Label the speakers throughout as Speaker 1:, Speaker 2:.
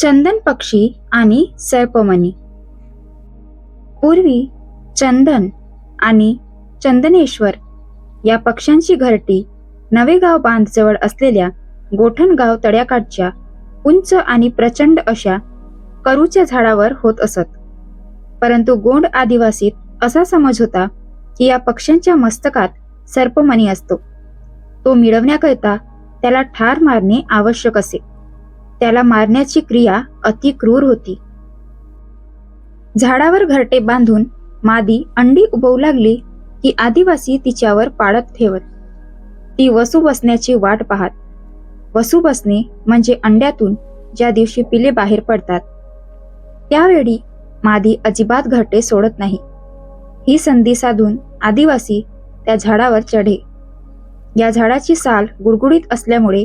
Speaker 1: चंदन पक्षी आणि सर्पमणी पूर्वी चंदन आणि चंदनेश्वर या पक्ष्यांची घरटी नवेगाव बांधजवळ असलेल्या गोठणगाव तळ्याकाठच्या उंच आणि प्रचंड अशा करूच्या झाडावर होत असत. परंतु गोंड आदिवासीत असा समज होता की या पक्ष्यांच्या मस्तकात सर्पमणी असतो. तो मिळवण्याकरिता त्याला ठार मारणे आवश्यक असे. त्याला मारण्याची क्रिया अति क्रूर होती. झाडावर घरटे बांधून मादी अंडी उभवू लागली की आदिवासी तिच्यावर पाळत ठेवत. ती वसू बसण्याची वाट पाहत. वसू बसणे म्हणजे अंड्यातून ज्या दिवशी पिले बाहेर पडतात. त्यावेळी मादी अजिबात घरटे सोडत नाही. ही संधी साधून आदिवासी त्या झाडावर चढे. या झाडाची साल गुडगुडीत असल्यामुळे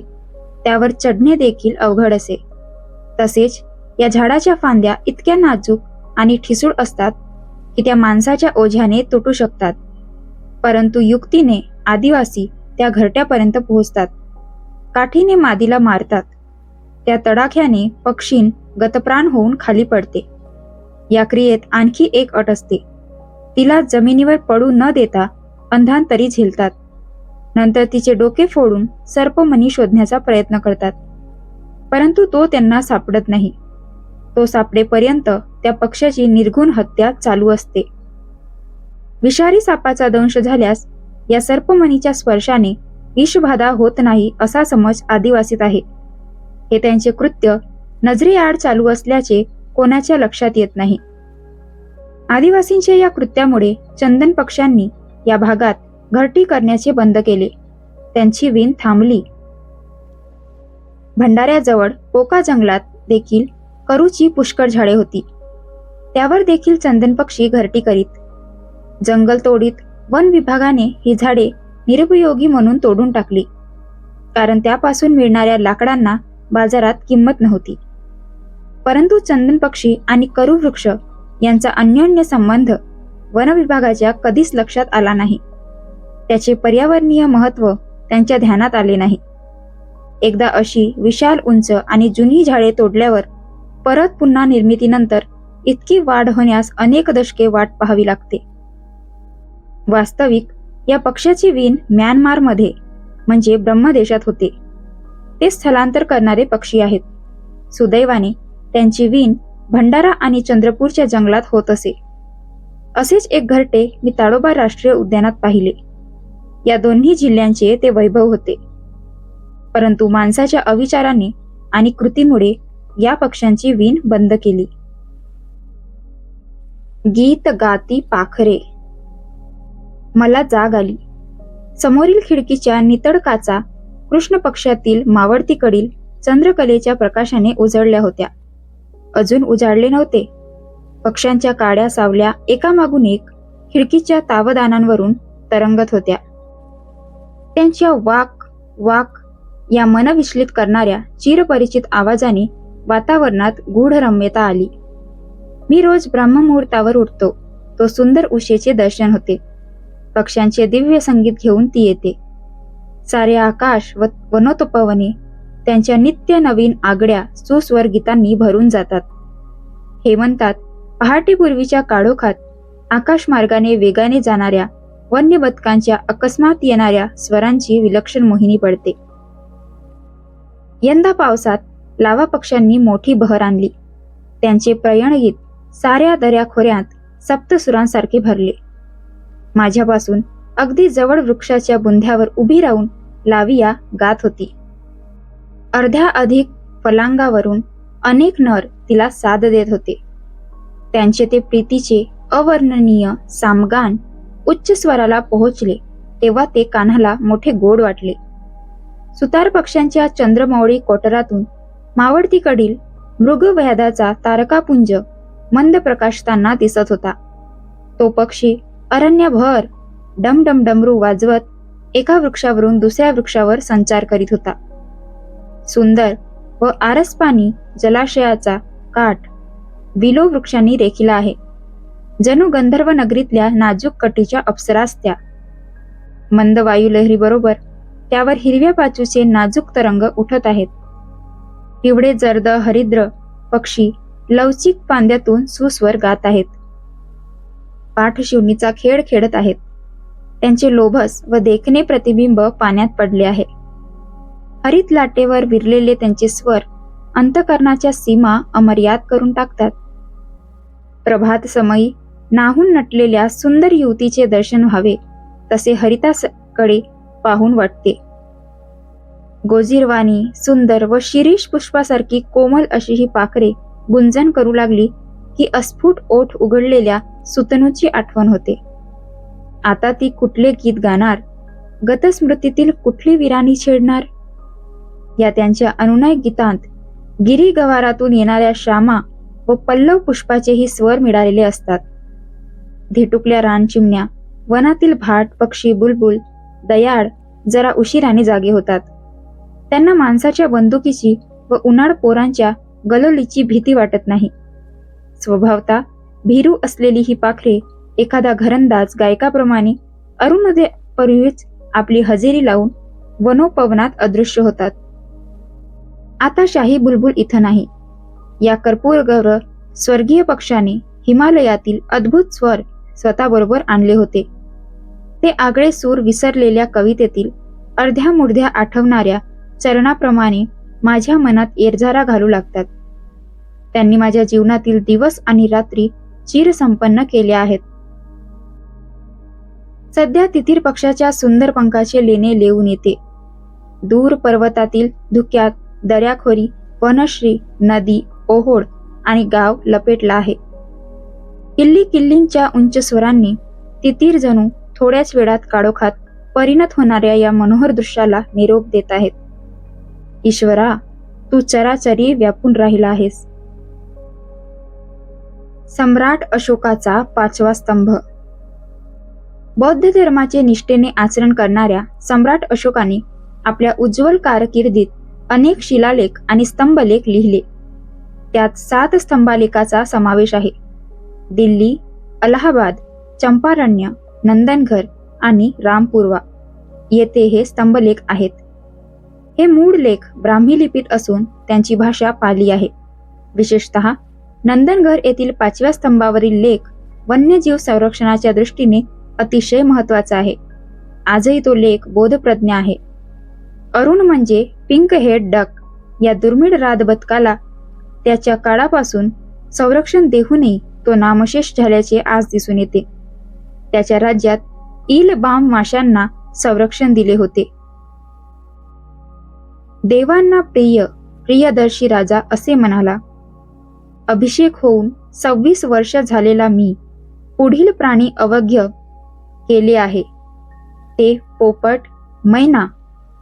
Speaker 1: त्यावर चढणे देखील अवघड असे. तसेच या झाडाच्या फांद्या इतक्या नाजूक आणि ठिसूळ असतात की त्या माणसाच्या ओझ्याने तुटू शकतात. परंतु युक्तीने आदिवासी त्या घरट्यापर्यंत पोहोचतात. काठीने मादीला मारतात. त्या तडाख्याने पक्षीन गतप्राण होऊन खाली पडते. या क्रियेत आणखी एक अट असते. तिला जमिनीवर पडू न देता अंधांतरी झेलतात. नंतर तिचे डोके फोडून सर्पमणी शोधण्याचा प्रयत्न करतात. परंतु तो त्यांना सापडत नाही. तो सापडेपर्यंत त्या पक्षाची निर्घुण हत्या चालू असते. विषारी सापाचा दंश झाल्यास या सर्पमणीच्या स्पर्शाने विषबाधा होत नाही असा समज आदिवासीत आहे. हे त्यांचे कृत्य नजरेआड चालू असल्याचे कोणाच्या लक्षात येत नाही. आदिवासींच्या या कृत्यामुळे चंदन पक्ष्यांनी या भागात घरटी करण्याचे बंद केले. त्यांची विण थांबली. भंडाऱ्याजवळ पोका जंगलात देखील करूची पुष्कळ झाडे होती. त्यावर देखील चंदन पक्षी घरटी करीत. जंगल तोडीत वन विभागाने ही झाडे निरुपयोगी म्हणून तोडून टाकली. कारण त्यापासून मिळणाऱ्या लाकडांना बाजारात किंमत नव्हती. परंतु चंदन पक्षी आणि करू वृक्ष यांचा अन्योन्य संबंध वन विभागाच्या कधीच लक्षात आला नाही. त्याचे पर्यावरणीय महत्त्व त्यांच्या ध्यानात आले नाही. एकदा अशी विशाल उंच आणि जुनी झाडे तोडल्यावर परत पुन्हा निर्मितीनंतर इतकी वाढ होण्यास अनेक दशके वाट पाहावी लागते. वास्तविक या पक्षाची वीण म्यानमारमध्ये म्हणजे ब्रह्मदेशात होते. ते स्थलांतर करणारे पक्षी आहेत. सुदैवाने त्यांची वीण भंडारा आणि चंद्रपूरच्या जंगलात होत असे. असेच एक घरटे मी ताडोबा राष्ट्रीय उद्यानात पाहिले. या दोन्ही जिल्ह्यांचे ते वैभव होते. परंतु माणसाच्या अविचाराने आणि कृतीमुळे या पक्ष्यांची वीण बंद केली. गीत गाती पाखरे. मला जाग आली. समोरील खिडकीच्या नितड काचा कृष्ण पक्षातील मावळतीकडील चंद्रकलेच्या प्रकाशाने उजळल्या होत्या. अजून उजाडले नव्हते. पक्ष्यांच्या काड्या सावल्या एकामागून एक खिडकीच्या तावदानांवरून तरंगत होत्या. त्यांच्या वाक वाक या मनविचलित करणाऱ्या चिरपरिचित आवाजाने वातावरणात गूढ रम्यता आली. मी रोज ब्रह्ममुहूर्तावर उठतो. तो सुंदर उशेचे दर्शन होते. पक्ष्यांचे दिव्य संगीत घेऊन ती येते. सारे आकाश व वनोतपवने त्यांच्या नित्य नवीन आगड्या सुस्वर गीतांनी भरून जातात. हेमंतात पहाटेपूर्वीच्या काळोखात आकाशमार्गाने वेगाने जाणाऱ्या वन्य बदकांच्या अकस्मात येणाऱ्या स्वरांची विलक्षण मोहिनी पडते. यंदा पावसात लावा पक्ष्यांनी मोठी बहर आणली. त्यांचे प्रयणगीत साऱ्या दऱ्याखोऱ्यात सप्तसुरांसारखे भरले. माझ्यापासून अगदी जवळ वृक्षाच्या बुंध्यावर उभी राहून लाविया गात होती. अर्ध्या अधिक फलांगावरून अनेक नर तिला साथ देत होते. त्यांचे ते प्रीतीचे अवर्णनीय सामगान उच्च स्वराला पोहोचले तेव्हा ते कान्हाला मोठे गोड वाटले. सुतार पक्ष्यांच्या चंद्रमौळी कोटरातून मावळतीकडील मृगव्याधाचा तारकापुंज मंद प्रकाशताना दिसत होता. तो पक्षी अरण्यभर डम डमरू वाजवत एका वृक्षावरून दुसऱ्या वृक्षावर संचार करीत होता. सुंदर व आरसपाणी जलाशयाचा काठ विलो वृक्षांनी रेखिला आहे. जणू गंधर्व नगरीतल्या नाजूक कटीच्या अप्सरास त्या. मंद वायुलहरी बरोबर त्यावर हिरव्या पाचूचे नाजूक तरंग उठत आहेत. पिवळे जर्द हरिद्र पक्षी लवचिक पांद्यातून सुस्वर गात आहेत. पाठशिवणीचा खेळ खेळत आहेत. त्यांचे लोभस व देखणे प्रतिबिंब पाण्यात पडले आहे. हरित लाटेवर विरलेले त्यांचे स्वर अंतकरणाच्या सीमा अमर्याद करून टाकतात. प्रभात समयी नाहून नटलेल्या सुंदर युवतीचे दर्शन व्हावे तसे हरितासकडे पाहून वाटते. गोजीरवाणी सुंदर व शिरीष पुष्पासारखी कोमल अशी ही पाखरे गुंजन करू लागली ही अस्फुट ओठ उघडलेल्या सुतनूची आठवण होते. आता ती कुठले गीत गाणार? गतस्मृतीतील कुठली विराणी छेडणार? या त्यांच्या अनुनय गीतांत गिरी गवारातून येणाऱ्या श्यामा व पल्लव पुष्पाचेही स्वर मिळालेले असतात. धिटुकल्या रानचिमण्या वनातील भाट पक्षी बुलबुल दयाळ जरा उशिराने जागे होतात. त्यांना माणसाच्या बंदुकीची व उन्हाळ पोरांच्या गलोलीची भीती वाटत नाही. स्वभावता भीरू असलेली ही पाखरे एखादा घरंदाज गायकाप्रमाणे अरुणोदय पूर्वीच आपली हजेरी लावून वनोपवनात अदृश्य होतात. आता शाही बुलबुल इथं नाही. या कर्पूरगौर स्वर्गीय पक्षाने हिमालयातील अद्भुत स्वर स्वतःबरोबर आणले होते. ते आगळे सूर विसरलेल्या कवितेतील अर्ध्या मुर्ध्या आठवणाऱ्या चरणाप्रमाणे माझ्या मनात येरझारा घालू लागतात. त्यांनी माझ्या जीवनातील दिवस आणि रात्री चिर संपन्न केल्या आहेत. सध्या तिथीर पक्षाच्या सुंदर पंखाचे लेणे लेऊन येते. दूर पर्वतातील धुक्यात दर्याखोरी वनश्री नदी ओहोळ आणि गाव लपेटला आहे. किल्ली किल्लींच्या उंच स्वरांनी तितीर जणू थोड्याच वेळात काळोखात परिणत होणाऱ्या या मनोहर दृश्याला निरोप देत आहेत. ईश्वरा तू चराचरी व्यापून राहिला आहेस. सम्राट अशोकाचा पाचवा स्तंभ. बौद्ध धर्माचे निष्ठेने आचरण करणाऱ्या सम्राट अशोकाने आपल्या उज्ज्वल कारकिर्दीत अनेक शिलालेख आणि स्तंभलेख लिहिले. त्यात सात स्तंभालेखाचा समावेश आहे. दिल्ली अलाहाबाद चंपारण्य नंदनघर आणि रामपूर्वा. येथे हे स्तंभलेख आहेत. हे मूळ लेख ब्राह्मी लिपीत असून त्यांची भाषा पाली आहे. विशेषतः नंदनघर येथील पाचव्या स्तंभावरील लेख वन्यजीव संरक्षणाच्या दृष्टीने अतिशय महत्त्वाचा आहे. आजही तो लेख बोधप्रज्ञ आहे. अरुण म्हणजे पिंक हेड डक या दुर्मिळ रादबदकाला त्याच्या काळापासून संरक्षण देऊनही तो नामशेष झाल्याचे आज दिसून येते. त्याच्या राज्यात इल बाम माशांना संरक्षण दिले होते. देवांना प्रिय प्रियदर्शी राजा असे म्हणाला अभिषेक होऊन सव्वीस वर्ष झालेला मी पुढील प्राणी अवघ्य केले आहे. ते पोपट मैना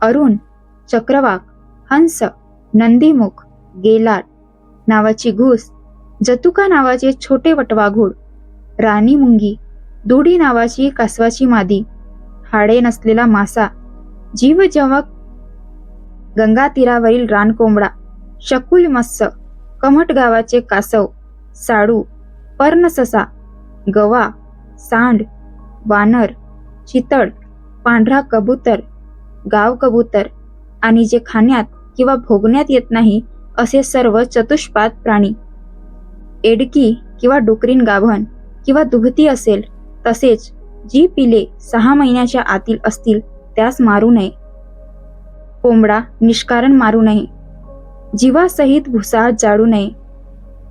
Speaker 1: अरुण चक्रवाक हंस नंदीमुख गेलाट नावाची घुस जतुका नावाचे छोटे वटवाघूळ राणी मुंगी दुडी नावाची कासवाची मादी हाडे नसलेला मासा जीवजवक गंगा तीरावरील रानकोंबडा शकुल मत्स्य कमट गावाचे कासव साडू पर्णससा गवा सांड वानर चितळ पांढरा कबूतर गाव कबूतर आणि जे खाण्यात किंवा भोगण्यात येत नाही असे सर्व चतुष्पाद प्राणी. एडकी किंवा डुकरीन गाभण किंवा दुभती असेल तसेच जी पिले सहा महिन्याच्या आतील असतील त्यास मारू नये. कोंबडा निष्कारण मारू नये. जीवासहित भुसा जाळू नये.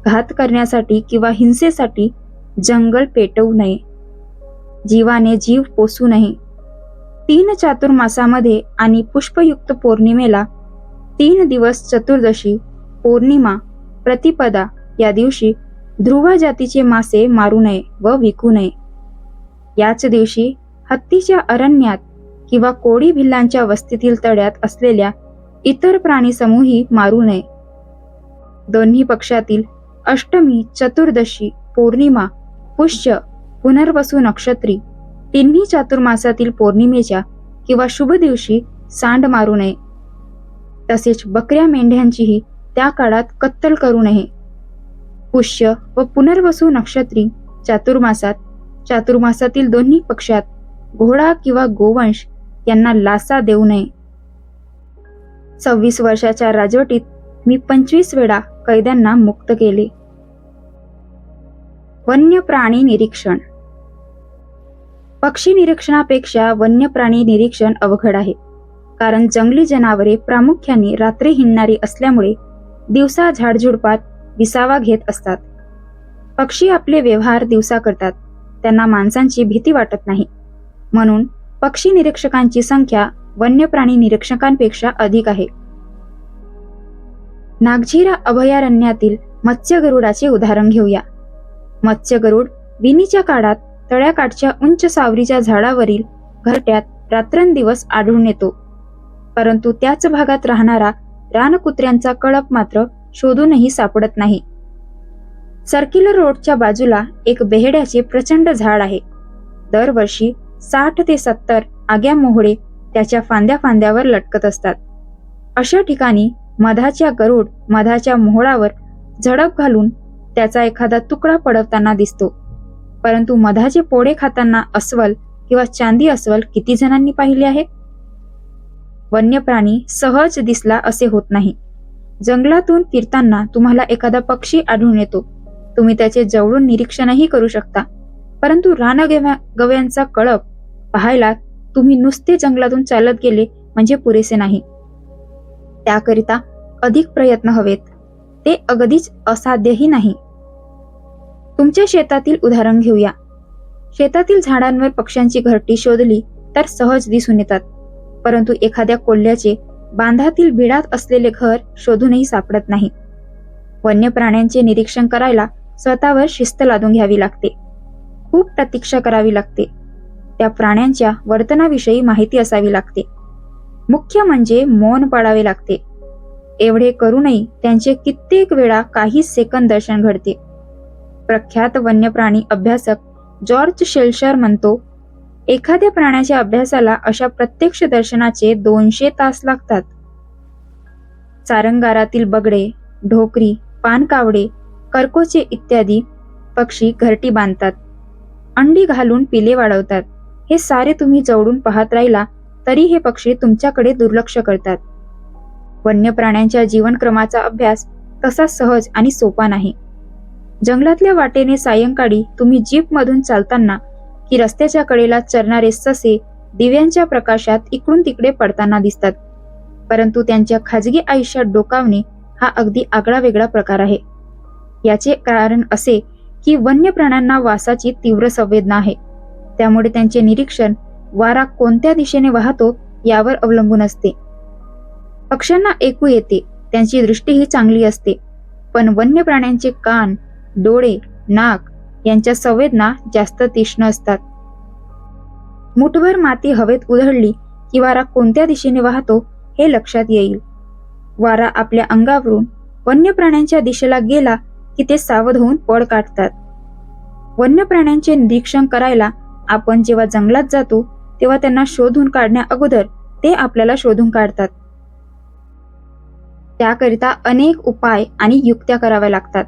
Speaker 1: घात करण्यासाठी किंवा हिंसेसाठी जंगल पेटवू नये. जीवाने जीव पोसू नये. तीन चातुर्मासामध्ये आणि पुष्पयुक्त पौर्णिमेला तीन दिवस चतुर्दशी पौर्णिमा प्रतिपदा या दिवशी ध्रुवा जातीचे मासे मारू नये व विकू नये. याच दिवशी हत्तीच्या अरण्यात किंवा कोळी भिल्लांच्या वस्तीतील तळ्यात असलेल्या इतर प्राणी समूही मारू नये. दोन्ही पक्षातील अष्टमी चतुर्दशी पौर्णिमा पुष्य पुनर्वसू नक्षत्री तिन्ही चातुर्मासातील पौर्णिमेच्या किंवा शुभ दिवशी सांड मारू नये. तसेच बकऱ्या मेंढ्यांचीही त्या काळात कत्तल करू नये. पुष्य व पुनर्वसू नक्षत्री चातुर्मासात चातुर्मासातील दोन्ही पक्षात घोडा किंवा गोवंश यांना लासा देऊ नये. सव्वीस वर्षाच्या राजवटीत मी पंचवीस वेळा कैद्यांना मुक्त केले. वन्य प्राणी निरीक्षण. पक्षी निरीक्षणापेक्षा वन्य प्राणी निरीक्षण अवघड आहे कारण जंगली जनावरे प्रामुख्याने रात्री हिंडणारी असल्यामुळे दिवसा झाडझुडपात विसावा घेत असतात. पक्षी आपले व्यवहार दिवसा करतात. त्यांना माणसांची भीती वाटत नाही. म्हणून पक्षी निरीक्षकांची संख्या वन्य प्राणी निरीक्षकांपेक्षा अधिक आहे. नागझिरा अभयारण्यातील मत्स्य गरुडाचे उदाहरण घेऊया. मत्स्य गरुड विनीच्या काळात तळ्याकाठच्या उंच सावरीच्या झाडावरील घरट्यात रात्रंदिवस आढळून येतो. परंतु त्याच भागात राहणारा रानकुत्र्यांचा कळप मात्र शोधूनही सापडत नाही. सर्क्युलर रोडच्या बाजूला एक बेहड्याचे प्रचंड झाड आहे. दरवर्षी साठ ते सत्तर आग्या मोहळे त्याच्या फांद्या फांद्यावर लटकत असतात. अशा ठिकाणी मधाच्या गरुड मधाच्या मोहळावर झडप घालून त्याचा एखादा तुकडा पडवताना दिसतो. परंतु मधाचे पोळे खाताना अस्वल किंवा चांदी अस्वल किती जणांनी पाहिले आहे? वन्य प्राणी सहज दिसला असे होत नाही. जंगलातून फिरताना तुम्हाला एखादा पक्षी आढळून येतो. तुम्ही त्याचे जवळून निरीक्षणही करू शकता. परंतु रानगव्या गव्यांचा कळप पाहायला तुम्ही नुसते जंगलातून चालत गेले म्हणजे पुरेसे नाही. त्याकरिता अधिक प्रयत्न हवेत. ते अगदीच असाध्यही नाही. तुमच्या शेतातील उदाहरण घेऊया. शेतातील झाडांवर पक्ष्यांची घरटी शोधली तर सहज दिसून येतात. परंतु एखाद्या कोल्ह्याचे बांधातील बिडात असलेले घर शोधूनही सापडत नाही. वन्य प्राण्यांचे निरीक्षण करायला स्वतःवर शिस्त लादून घ्यावी लागते. खूप प्रतीक्षा करावी लागते. त्या प्राण्यांच्या वर्तनाविषयी माहिती असावी लागते. मुख्य म्हणजे मौन पाळावे लागते. एवढे करूनही त्यांचे कित्येक वेळा काही सेकंद दर्शन घडते. प्रख्यात वन्य प्राणी अभ्यासक जॉर्ज शेल्शर म्हणतो एखाद्या प्राण्याच्या अभ्यासाला अशा प्रत्यक्ष दर्शनाचे दोनशे तास लागतात. चारंगारातील बगडे ढोकरी पानकावडे करकोचे इत्यादी पक्षी घरटी बांधतात. अंडी घालून पिले वाढवतात. हे सारे तुम्ही जवळून पाहत राहिला तरी हे पक्षी तुमच्याकडे दुर्लक्ष करतात. वन्य प्राण्यांच्या जीवनक्रमाचा अभ्यास तसा सहज आणि सोपा नाही. जंगलातल्या वाटेने सायंकाळी तुम्ही जीपमधून चालताना की रस्त्याच्या कडेला चरणारे ससे दिव्यांच्या प्रकाशात इकडून तिकडे पडताना दिसतात. परंतु त्यांच्या खाजगी आयुष्यात डोकावणे हा अगदी आगळा वेगळा प्रकार आहे. याचे कारण असे की वन्य प्राण्यांना वासाची तीव्र संवेदना आहे. त्यामुळे त्यांचे निरीक्षण वारा कोणत्या दिशेने वाहतो यावर अवलंबून असते. पक्ष्यांना ऐकू येते त्यांची दृष्टीही चांगली असते. पण वन्य प्राण्यांचे कान डोळे नाक यांच्या संवेदना जास्त तीक्ष्ण असतात. मुठभर माती हवेत उधळली की वारा कोणत्या दिशेने वाहतो हे लक्षात येईल. वारा आपल्या अंगावरून वन्य प्राण्यांच्या दिशेला गेला की ते सावध होऊन पळ काढतात. वन्य प्राण्यांचे निरीक्षण करायला आपण जेव्हा जंगलात जातो तेव्हा त्यांना शोधून काढण्या अगोदर ते आपल्याला शोधून काढतात. त्याकरिता अनेक उपाय आणि युक्त्या कराव्या लागतात.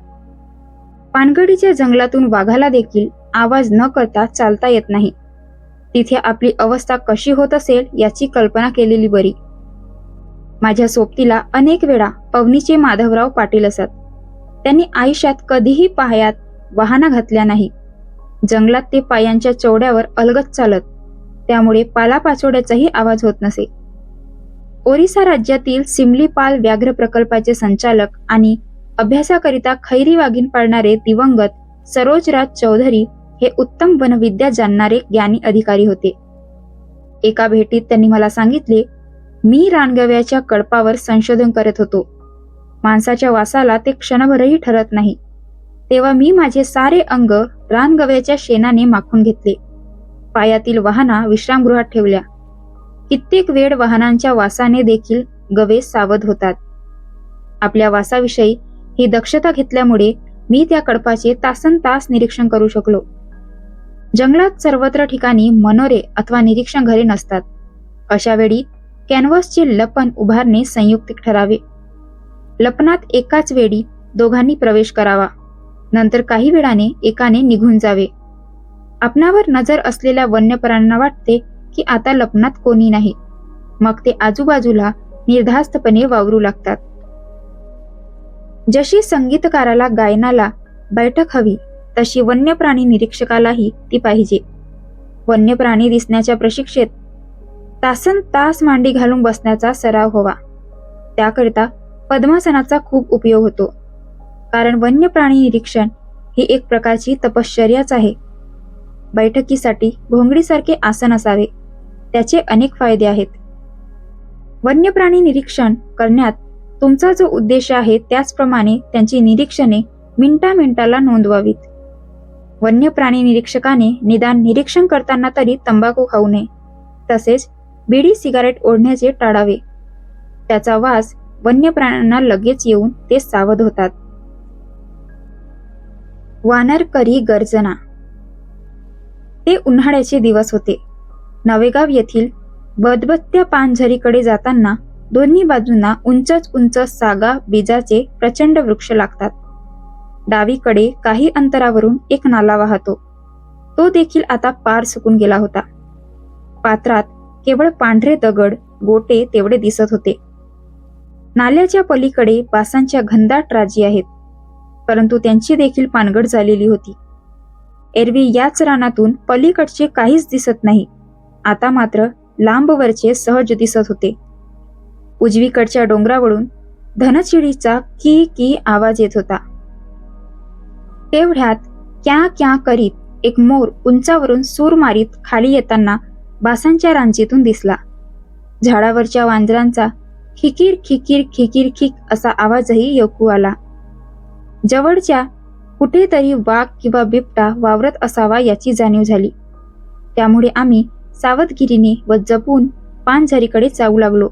Speaker 1: पानगडीच्या जंगलातून वाघाला देखील आवाज न करता चालता येत नाही. तिथे आपली अवस्था कशी होत असेल याची कल्पना केलेली बरी. माझ्या सोबतीला अनेक वेळा पवनीचे माधवराव पाटील असत. त्यांनी आयुष्यात कधीही पायात वाहना घातल्या नाही. जंगलात ते पायांच्या चौड्यावर अलगत चालत त्यामुळे पालापाचोड्याचाही आवाज होत नसे. ओरिसा राज्यातील सिमलीपाल व्याघ्र प्रकल्पाचे संचालक आणि अभ्यासाकरिता खैरी वाघीण पाळणारे दिवंगत सरोजराज चौधरी हे उत्तम वनविद्या जाणणारे ज्ञानी अधिकारी होते. एका भेटीत त्यांनी मला सांगितले मी रानगव्याच्या कळपावर संशोधन करत होतो. माणसाच्या वासाला ते क्षणभरही ठरत नाही. तेव्हा मी माझे सारे अंग रानगव्याच्या शेणाने माखून घेतले. पायातील वाहना विश्रामगृहात ठेवल्या. कित्येक वेळ वाहनांच्या वासाने देखील गवे सावध होतात. आपल्या वासाविषयी ही दक्षता घेतल्यामुळे मी त्या कडपाचे तासन तास निरीक्षण करू शकलो. जंगलात सर्वत्र ठिकाणी मनोरे अथवा निरीक्षण घरे नसतात. अशा वेळी कॅनव्हासचे लपन उभारणे संयुक्तिक ठरावे. लपनात एकाच वेळी दोघांनी प्रवेश करावा. नंतर काही वेळाने एकाने निघून जावे. आपणावर नजर असलेल्या वन्यप्राण्यांना वाटते की आता लपनात कोणी नाही. मग ते आजूबाजूला निर्धास्तपणे वावरू लागतात. जशी संगीतकाराला गायनाला बैठक हवी तशी वन्य प्राणी निरीक्षकालाही ती पाहिजे. वन्य प्राणी दिसण्याच्या प्रशिक्षेत तासन तास मांडी घालून बसण्याचा सराव हवा. त्याकरिता पद्मासनाचा खूप उपयोग होतो. कारण वन्य प्राणी निरीक्षण ही एक प्रकारची तपश्चर्याच आहे. बैठकीसाठी भोंगडीसारखे आसन असावे त्याचे अनेक फायदे आहेत. वन्य प्राणी निरीक्षण करण्यात तुमचा जो उद्देश आहे त्याचप्रमाणे त्यांची निरीक्षणे मिनटा मिनटाला नोंदवावीत. वन्य प्राणी निरीक्षकाने निदान निरीक्षण करताना तरी तंबाखू खाऊ नये. तसेच बिडी सिगारेट ओढण्याचे टाळावे. त्याचा वास वन्य प्राण्यांना लगेच येऊन ते सावध होतात. वानरकरी गर्जना. ते उन्हाळ्याचे दिवस होते. नवेगाव येथील बदबत्त्या पानझरीकडे जाताना दोन्ही बाजूंना उंचच उंच सागा बीजाचे प्रचंड वृक्ष लागतात. डावीकडे काही अंतरावरून एक नाला वाहतो. तो देखील आता पार सुकून गेला होता. पात्रात केवळ पांढरे दगड गोटे तेवढे दिसत होते. नाल्याच्या पलीकडे बासांच्या घनदाट राजी आहेत परंतु त्यांची देखील पानगड झालेली होती. एरवी याच रानातून पलीकडचे काहीच दिसत नाही. आता मात्र लांबवरचे सहज दिसत होते. उजवीकडच्या डोंगरावरून धनचिडीचा की की आवाज येत होता. तेवढ्यात क्या क्या करीत एक मोर उंचावरून सूर मारीत खाली येताना बासांच्या रांचीतून दिसला. झाडावरच्या वांजरांचा खिकीर खिकीर खिकीर खिक असा आवाजही ऐकू आला. जवळच्या कुठेतरी वाघ किंवा बिबटा वावरत असावा याची जाणीव झाली. त्यामुळे आम्ही सावधगिरीने व जपून पानझरीकडे जाऊ लागलो.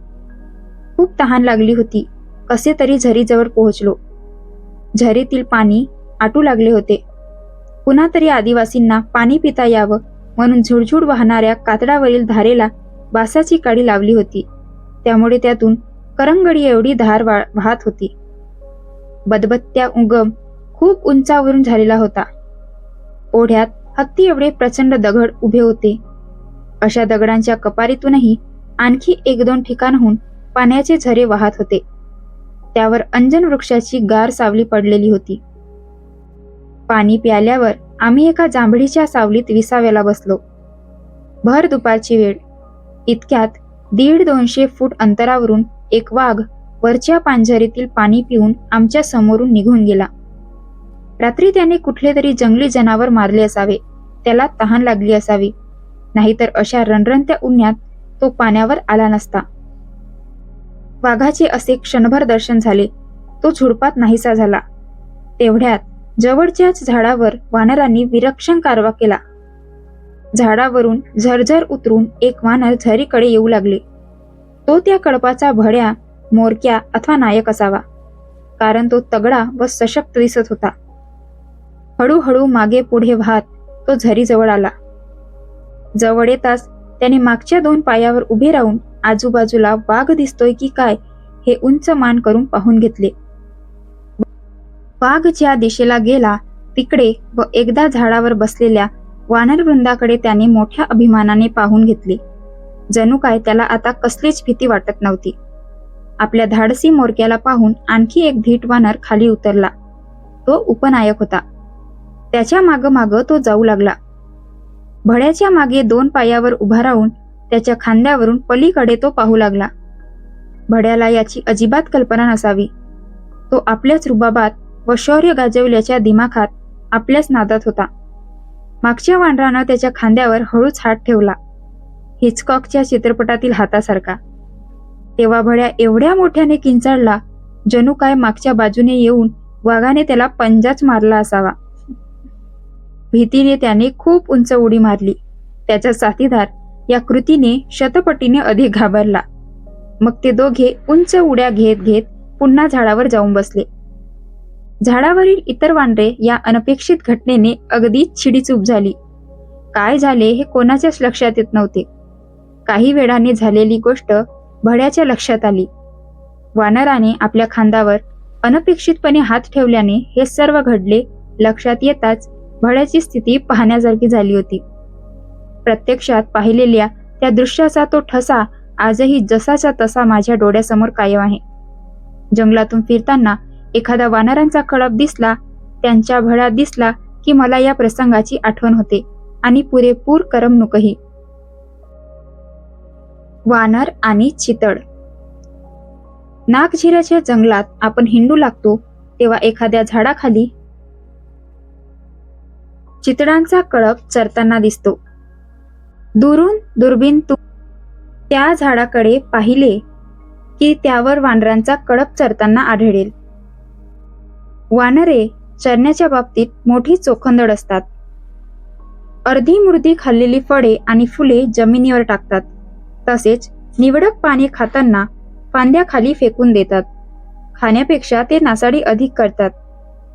Speaker 1: खूप तहान लागली होती. कसे तरी झरीजवळ पोहोचलो. झरीतील पाणी आटू लागले होते. पुन्हा तरी आदिवासींना पाणी पिता यावं म्हणून झुडझुड वाहणाऱ्या कातडावरील धारेला बासाची काडी लावली होती. त्यामुळे त्यातून करंगडी एवढी धार वा वाहत होती. बदबत्त्या उगम खूप उंचावरून झालेला होता. ओढ्यात हत्ती एवढे प्रचंड दगड उभे होते. अशा दगडांच्या कपारीतूनही आणखी एक दोन ठिकाणहून पाण्याचे झरे वाहत होते. त्यावर अंजन वृक्षाची गार सावली पडलेली होती. पाणी प्याल्यावर आम्ही एका जांभळीच्या सावलीत विसाव्याला बसलो. भर दुपारची वेळ. इतक्यात दीड दोनशे फूट अंतरावरून एक वाघ वरच्या पांझरीतील पाणी पिऊन आमच्या समोरून निघून गेला. रात्री त्याने कुठले तरी जंगली जनावर मारले असावे. त्याला तहान लागली असावी. नाहीतर अशा रणरणत्या उन्हात तो पाण्यावर आला नसता. वाघाचे असे क्षणभर दर्शन झाले. तो झुडपात नाहीसा झाला. तेवढ्यात जवळच्याच झाडावर वानरांनी विरक्षण कारवा केला. झाडावरून झरझर उतरून एक वानर झरीकडे येऊ लागले. तो त्या कळपाचा भड्या मोरक्या अथवा नायक असावा कारण तो तगडा व सशक्त दिसत होता. हळूहळू मागे पुढे वाहत तो झरीजवळ आला. जवळ येताच त्याने मागच्या दोन पायावर उभे राहून आजूबाजूला वाघ दिसतोय की काय हे उंच मान करून पाहून घेतले. वाघ ज्या दिशेला गेला तिकडे व एकदा झाडावर बसलेल्या वानरवृंदाकडे त्याने मोठ्या अभिमानाने पाहून घेतले. जणू काय त्याला आता कसलीच भीती वाटत नव्हती. आपल्या धाडसी मोरक्याला पाहून आणखी एक धीट वानर खाली उतरला. तो उपनायक होता. त्याच्या माग माग तो जाऊ लागला. भड्याच्या मागे दोन पायावर उभा राहून त्याच्या खांद्यावरून पलीकडे तो पाहू लागला. भड्याला याची अजिबात कल्पना नसावी. तो आपल्याच रुबाबात व शौर्य गाजवल्याच्या दिमाखात आपल्याच नादात होता. मागच्या वांढरानं त्याच्या खांद्यावर हळूच हात ठेवला. हिचकॉकच्या चित्रपटातील हातासारखा. तेव्हा भड्या एवढ्या मोठ्याने किंचाळला जणू काय मागच्या बाजूने येऊन वाघाने त्याला पंजाच मारला असावा. भीतीने त्याने खूप उंच उडी मारली. त्याचा साथीदार या कृतीने शतपटीने अधिक घाबरला. मग ते दोघे उंच उड्या घेत घेत पुन्हा झाडावर जाऊन बसले. झाडावरील इतर वानरे या अनपेक्षित घटनेने अगदीच छिडीचूप झाली. काय झाले हे कोणाच्याच लक्षात येत नव्हते. काही वेळाने झालेली गोष्ट भड्याच्या लक्षात आली. वानराने आपल्या खांदावर अनपेक्षितपणे हात ठेवल्याने हे सर्व घडले लक्षात येताच भड्याची स्थिती पाहण्यासारखी झाली होती. प्रत्यक्षात पाहिलेल्या त्या दृश्याचा तो ठसा आजही जसाच्या तसा माझ्या डोळ्यासमोर कायम आहे. जंगलातून फिरताना एखादा वानरांचा कळप दिसला त्यांच्या भळ्यात दिसला की मला या प्रसंगाची आठवण होते आणि पुरेपूर करमणूकही. वानर आणि चितळ. नागझिराच्या जंगलात आपण हिंडू लागतो तेव्हा एखाद्या झाडाखाली चितळांचा कळप चरताना दिसतो. दुरून दुर्बीन तू त्या झाडाकडे पाहिले की त्यावर वानरांचा कडप चरताना आढळेल. वानरे चरण्याच्या बाबतीत मोठी चोखंदळ असतात. अर्धी मुर्दी खाल्लेली फळे आणि फुले जमिनीवर टाकतात. तसेच निवडक पाणी खाताना फांद्याखाली फेकून देतात. खाण्यापेक्षा ते नासाडी अधिक करतात.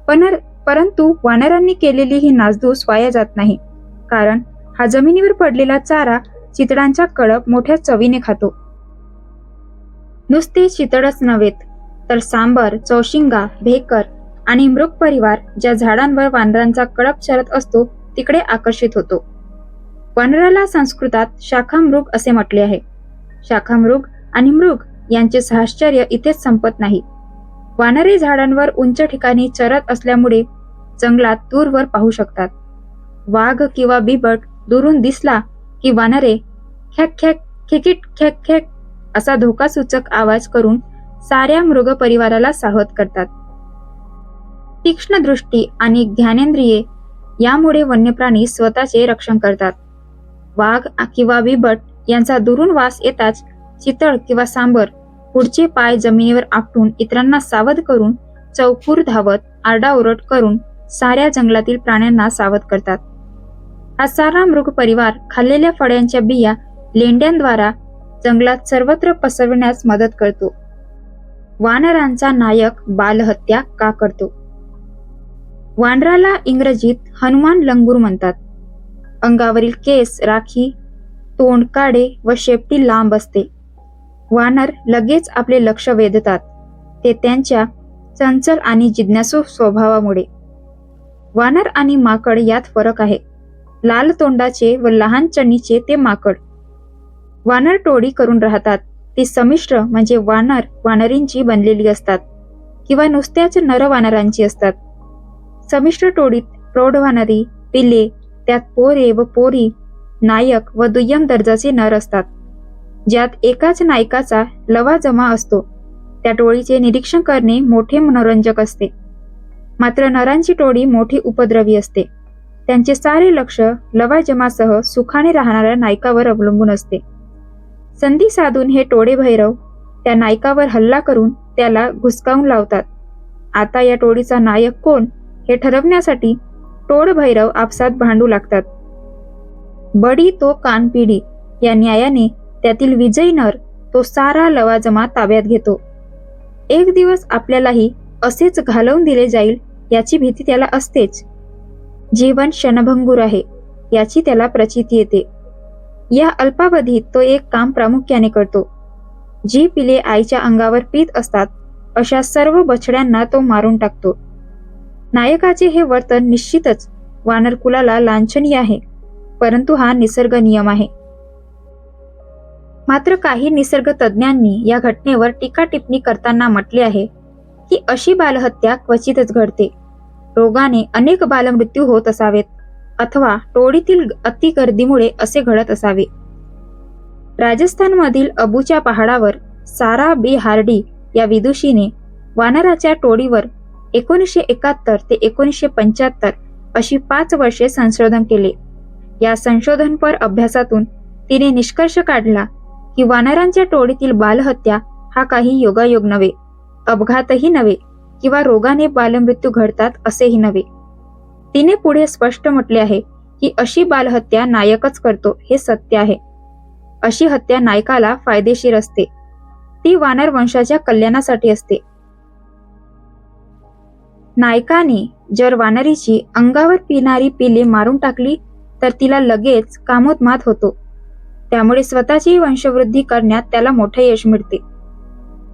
Speaker 1: पण परंतु वानरांनी केलेली ही नासधूस वाया जात नाही. कारण हा जमिनीवर पडलेला चारा चितळांचा कळप मोठ्या चवीने खातो. नुसते चितळच नव्हेत तर सांबर चौशिंगा भेकर आणि मृग परिवार ज्या झाडांवर वानरांचा कळप चरत असतो तिकडे आकर्षित होतो. वानराला संस्कृतात शाखामृग असे म्हटले आहे. शाखामृग आणि मृग यांचे साश्चर्य इथेच संपत नाही. वानरे झाडांवर उंच ठिकाणी चरत असल्यामुळे जंगलात दूरवर पाहू शकतात. वाघ किंवा बिबट दुरून दिसला की वानरे खॅक खॅक खिकिट खॅक खॅक असा धोकासूचक आवाज करून साऱ्या मृग परिवाराला सावध करतात. तीक्ष्ण दृष्टी आणि ज्ञानेंद्रिये यामुळे वन्यप्राणी स्वतःचे रक्षण करतात. वाघ किंवा बिबट यांचा दुरून वास येताच चितळ किंवा सांबर पुढचे पाय जमिनीवर आपटून इतरांना सावध करून चौकूर धावत आरडाओरड करून साऱ्या जंगलातील प्राण्यांना सावध करतात. हा सारा मृग परिवार खाल्लेल्या फळ्यांच्या बिया लेंड्यांद्वारा जंगलात सर्वत्र पसरविण्यास मदत करतो. वानरांचा नायक बालहत्या का करतो? वानराला इंग्रजीत हनुमान लंगूर म्हणतात. अंगावरील केस राखी तोंड काडे व शेपटी लांब असते. वानर लगेच आपले लक्ष वेधतात. ते त्यांच्या चंचल आणि जिज्ञासू स्वभावामुळे. वानर आणि माकड यात फरक आहे. लाल तोंडाचे व लहान चणीचे ते माकड. वानर टोळी करून राहतात. ती संमिश्र म्हणजे वानर वानरींची बनलेली असतात किंवा नुसत्याच नर वानरांची असतात. समिश्र टोळीत प्रौढ वानरी पिल्ले त्यात पोरे व पोरी नायक व दुय्यम दर्जाचे नर असतात. ज्यात एकाच नायकाचा लवा जमा असतो. त्या टोळीचे निरीक्षण करणे मोठे मनोरंजक असते. मात्र नरांची टोळी मोठी उपद्रवी असते. त्यांचे सारे लक्ष लवाजमासह सुखाने राहणाऱ्या नायकावर अवलंबून असते. संधी साधून हे टोळे भैरव त्या नायकावर हल्ला करून त्याला घुसकावून लावतात. आता या टोळीचा नायक कोण हे ठरवण्यासाठी टोळ भैरव आपसात भांडू लागतात. बडी तो कानपिडी या न्यायाने त्यातील विजयी नर तो सारा लवाजमा ताब्यात घेतो. एक दिवस आपल्यालाही असेच घालवून दिले जाईल याची भीती त्याला असतेच. जीवन क्षणभंगूर आहे याची त्याला प्रचिती येते. या अल्पावधीत तो एक काम प्रामुख्याने करतो. जी पिले आईच्या अंगावर पीत असतात अशा सर्व बछड्यांना तो मारून टाकतो. नायकाचे हे वर्तन निश्चितच वानरकुलाला लांछनीय आहे परंतु हा निसर्ग नियम आहे. मात्र काही निसर्ग तज्ज्ञांनी या घटनेवर टीका टिप्पणी करताना म्हटले आहे की अशी बालहत्या क्वचितच घडते. रोगाने अनेक बालमृत्यू होत असावेत अथवा टोळीतील अति गर्दीमुळे असे घडत असावे. राजस्थानमधील अबूच्या पहाडावर सारा बी हार्डी या विदुषीने वानराच्या टोळीवर एकोणीसशे एकाहत्तर ते एकोणीसशे पंच्याहत्तर अशी पाच वर्षे संशोधन केले. या संशोधनपर अभ्यासातून तिने निष्कर्ष काढला की वानरांच्या टोळीतील बालहत्या हा काही योगायोग नव्हे अपघातही नव्हे. किंवा रोगाने बालमृत्यू घडतात असेही नव्हे. तिने पुढे स्पष्ट म्हटले आहे की अशी बालहत्या नायकच करतो हे सत्य आहे. अशी हत्या नायकाला फायदेशीर असते. ती वानर वंशाच्या कल्याणासाठी असते. नायकाने जर वानरीची अंगावर पिणारी पिले मारून टाकली तर तिला लगेच कामोत्मात होतो. त्यामुळे स्वतःची वंशवृद्धी करण्यात त्याला मोठे यश मिळते.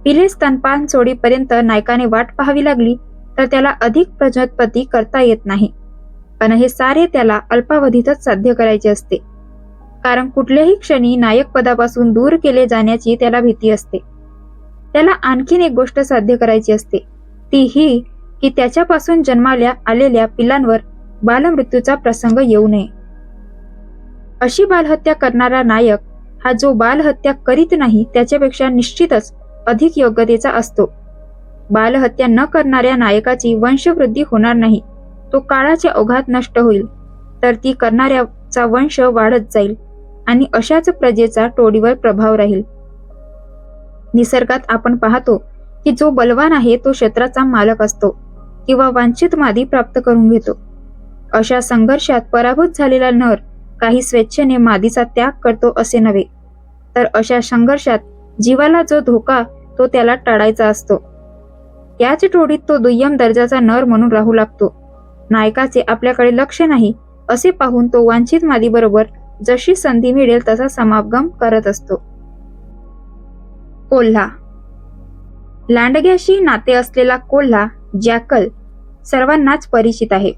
Speaker 1: पिले स्तनपान सोडीपर्यंत नायकाने वाट पाहावी लागली तर त्याला अधिक प्रजोत्पत्ती करता येत नाही. पण हे सारे त्याला अल्पावधीतच साध्य करायचे असते. कारण कुठल्याही क्षणी नायक पदापासून दूर केले जाण्याची त्याला भीती असते. त्याला आणखीन एक गोष्ट साध्य करायची असते. ती ही की त्याच्यापासून जन्माल्या आलेल्या पिलांवर बालमृत्यूचा प्रसंग येऊ नये. अशी बालहत्या करणारा नायक हा जो बालहत्या करीत नाही त्याच्यापेक्षा निश्चितच अधिक योग्यतेचा असतो. बालहत्या न करणाऱ्या नायकाची वंशवृद्धी होणार नाही. तो काळाच्या ओघात नष्ट होईल. तर ती करणाऱ्याचा वंश वाढत जाईल आणि अशाच प्रजेचा टोळीवर प्रभाव राहील. निसर्गात आपण पाहतो की जो बलवान आहे तो क्षेत्राचा मालक असतो किंवा वांछित मादी प्राप्त करून घेतो. अशा संघर्षात पराभूत झालेला नर काही स्वेच्छेने मादीचा त्याग करतो असे नव्हे. तर अशा संघर्षात जीवाला जो धोका तो त्याला टाळायचा असतो. याच टोळीत तो दुय्यम दर्जाचा नर म्हणून राहू लागतो. नायकाचे आपल्याकडे लक्ष नाही असे पाहून तो वांछित मादीबरोबर जशी संधी मिळेल तसा समागम करत असतो. कोल्हा. लांडग्याशी नाते असलेला कोल्हा जॅकल सर्वांनाच परिचित आहे.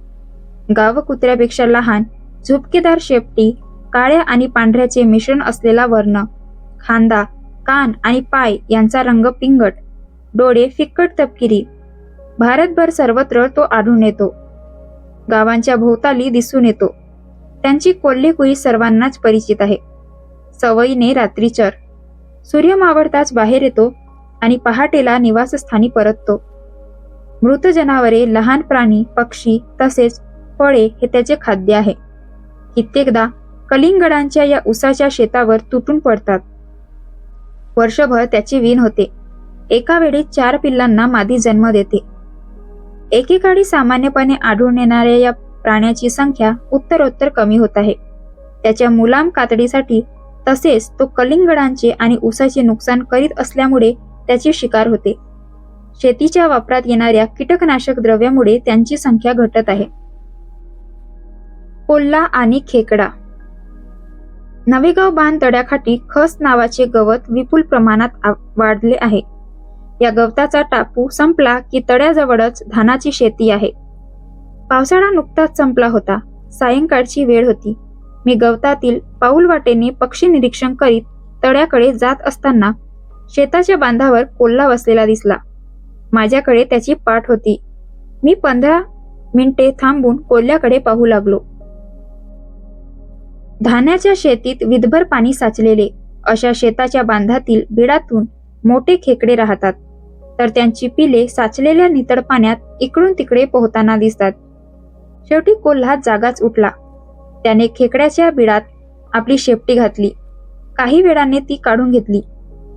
Speaker 1: गाव कुत्र्यापेक्षा लहान झुपकेदार शेपटी काळ्या आणि पांढऱ्याचे मिश्रण असलेला वर्ण खांदा कान आणि पाय यांचा रंग पिंगट डोळे फिक्कट तपकिरी. भारतभर सर्वत्र तो आढळून येतो. गावांच्या भोवताली दिसून येतो. त्यांची कोल्हेकुई सर्वांनाच परिचित आहे. सवयीने रात्रीचर सूर्य मावळताच बाहेर येतो आणि पहाटेला निवासस्थानी परततो. मृत जनावरे लहान प्राणी पक्षी तसेच फळे हे त्याचे खाद्य आहे. कित्येकदा कलिंगडांच्या या उसाच्या शेतावर तुटून पडतात. वर्षभर त्याची वीण होते. एका वेळी चार पिल्लांना मादी जन्म देते. एकेकाळी सामान्यपणे आढळून येणाऱ्या या प्राण्याची संख्या उत्तरोत्तर कमी होत आहे. त्याच्या मुलाम कातडीसाठी तसेच तो कलिंगडांचे आणि ऊसाचे नुकसान करीत असल्यामुळे त्याची शिकार होते. शेतीच्या वापरात येणाऱ्या कीटकनाशक द्रव्यामुळे त्यांची संख्या घटत आहे. कोल्हा आणि खेकडा नवेगाव बांध तड्याखाटी खस नावाचे गवत विपुल प्रमाणात वाढले आहे. या गवताचा टापू संपला की तड्याजवळच धानाची शेती आहे. पावसाळा नुकताच संपला होता. सायंकाळची वेळ होती. मी गवतातील पाऊल वाटेने पक्षी निरीक्षण करीत तड्याकडे जात असताना शेताच्या बांधावर कोल्हा बसलेला दिसला. माझ्याकडे त्याची पाठ होती. मी पंधरा मिनिटे थांबून कोल्ह्याकडे पाहू लागलो. धान्याच्या शेतीत विधभर पाणी साचलेले अशा शेताच्या बांधातील बिडातून मोठे खेकडे राहतात. तर त्यांची पिले साचलेल्या नितळ पाण्यात इकडून तिकडे पोहताना दिसतात. शेवटी कोल्हा जागाच उठला. त्याने खेकड्याच्या बिडात आपली शेपटी घातली. काही वेळाने ती काढून घेतली.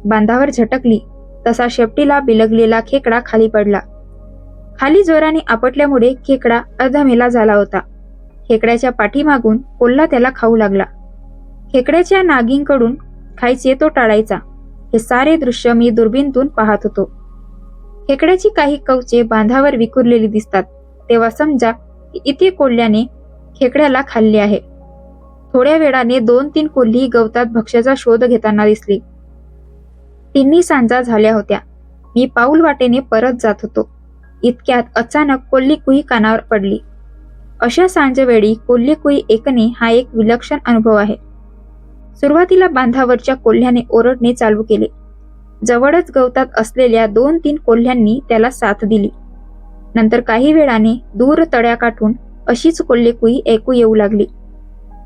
Speaker 1: बांधावर झटकली. तसा शेपटीला बिलगलेला खेकडा खाली पडला. खाली जोराने आपटल्यामुळे खेकडा अर्धमेला झाला होता. खेकड्याच्या पाठीमागून कोल्हा त्याला खाऊ लागला. खेकड्याच्या नागिंकडून खायचे तो टाळायचा. हे सारे दृश्य मी दुर्बीनतून पाहत होतो. खेकड्याची काही कवचे बांधावर विखुरलेली दिसतात. तेव्हा समजा की इथे कोल्ह्याने खेकड्याला खाल्ले आहे. थोड्या वेळाने दोन तीन कोल्ही गवतात भक्ष्याचा शोध घेताना दिसली. तिन्ही सांजा झाल्या होत्या. मी पाऊल वाटेने परत जात होतो. इतक्यात अचानक कोल्ही कुही कानावर पडली. अशा सांजवेळी कोल्हे कुई ऐकणे हा एक विलक्षण अनुभव आहे. सुरुवातीला बांधावरच्या कोल्ह्याने ओरडणे चालू केले. जवळच गवतात असलेल्या दोन तीन कोल्ह्यांनी त्याला साथ दिली. नंतर काही वेळाने दूर तड्याकाठून अशीच कोल्हेकुई ऐकू येऊ लागली.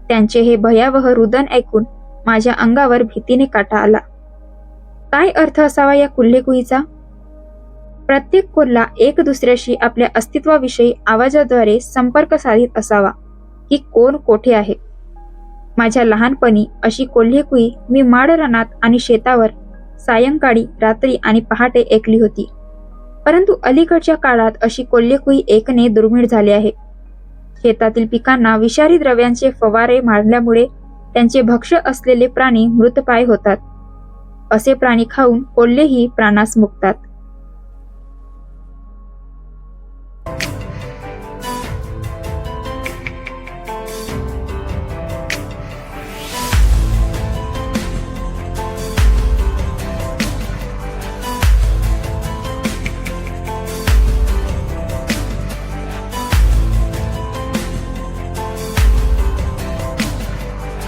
Speaker 1: त्यांचे हे भयावह रुदन ऐकून माझ्या अंगावर भीतीने काटा आला. काय अर्थ असावा या कुल्हेकुईचा प्रत्येक कोल्हा एक दुसऱ्याशी आपल्या अस्तित्वाविषयी आवाजाद्वारे संपर्क साधित असावा की कोण कोठे आहे? माझ्या लहानपणी अशी कोल्हेकुई मी माडरणात आणि शेतावर सायंकाळी रात्री आणि पहाटे ऐकली होती. परंतु अलीकडच्या काळात अशी कोल्हेकुई ऐकणे दुर्मिळ झाले आहे. शेतातील पिकांना विषारी द्रव्यांचे फवारे मारल्यामुळे त्यांचे भक्ष्य असलेले प्राणी मृतपाय होतात. असे प्राणी खाऊन कोल्हेही प्राणास मुकतात.